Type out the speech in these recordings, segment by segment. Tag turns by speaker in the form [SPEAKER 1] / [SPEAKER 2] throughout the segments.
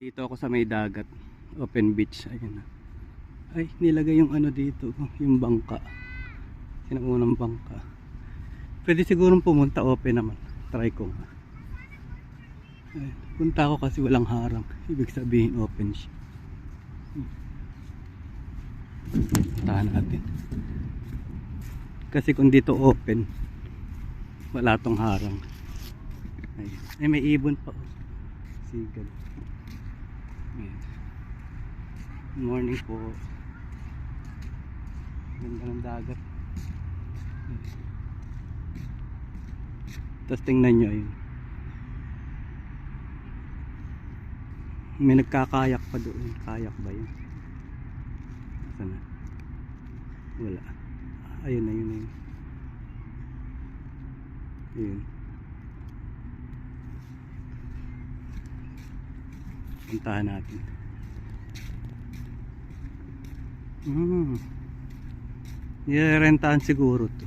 [SPEAKER 1] Dito ako sa may dagat. Open beach. Ayun na. Ay, nilagay yung ano dito. Yung bangka. Sinaunang bangka. Pwede sigurong pumunta open naman. Try ko nga. Ay, punta ako kasi walang harang. Ibig sabihin open siya. Puntahan natin. Kasi kung dito open, wala tong harang. Ay, ay may ibon pa. Sigal. Good morning po. Ganda ng dagat. Tapos tingnan nyo ayun. May nagkakayak pa doon. Kayak ba yun? Saan na? Wala. Ayun na yun na yun. Ayun. Puntahan natin. Hmm. Irerentahan siguro to.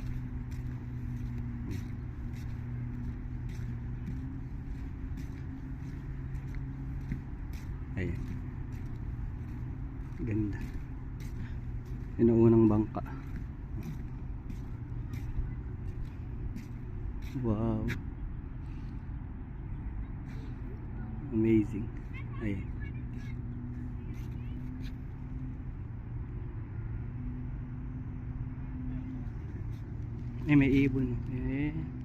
[SPEAKER 1] Ayan. Ganda. Yun ang unang bangka. Wow. Amazing. Ayan. Eh, may ibon. Eh.